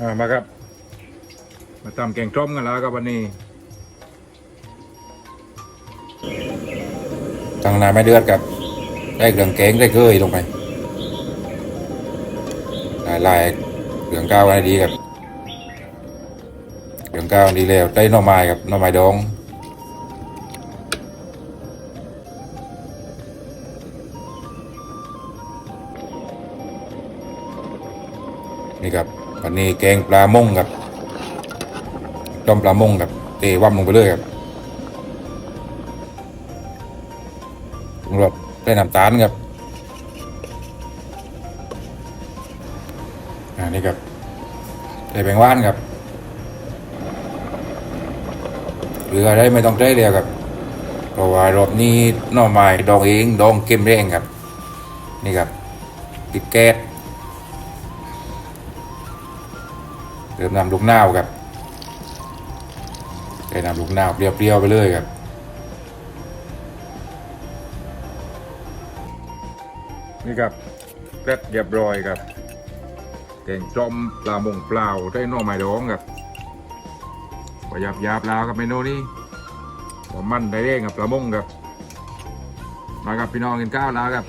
อ่ามาครับ มาทำแกงส้มกันแล้วครับวันนี้ตั้งนานไม่เดือดครับ ได้เครื่องแกงได้เคยลงไปลายลายเครื่องก้าวให้ดีครับเครื่องก้าวดีแล้วได้หน่อไม้ครับหน่อไม้ดองนี่ครับ วันนี้แกงปลาม่งครับต้มปลาม่งครับเตะว่ำลงไปเลยครับปรุงรสได้น้ำตาลครับอันนี้ครับได้แบงว่านครับหรืออะไรไม่ต้องได้เลยครับเพราะว่ารอบนี้น่อไม้ดองเองดองเค็มแรงครับ นี่ครับติดแก๊ส เติมน้ำลูกนาวครับใส่น้ำลูกนาวเปรี้ยวๆไปเลยครับนี่ครับเสร็จเรียบร้อยครับแกงส้มปลามงเปล่าได้น่อไม้องครับพอยับยับแล้วครับเมนูนี้ผมมันได้เร่งกับปลามงครับมากับพี่น้องกินข้าวแล้วครับ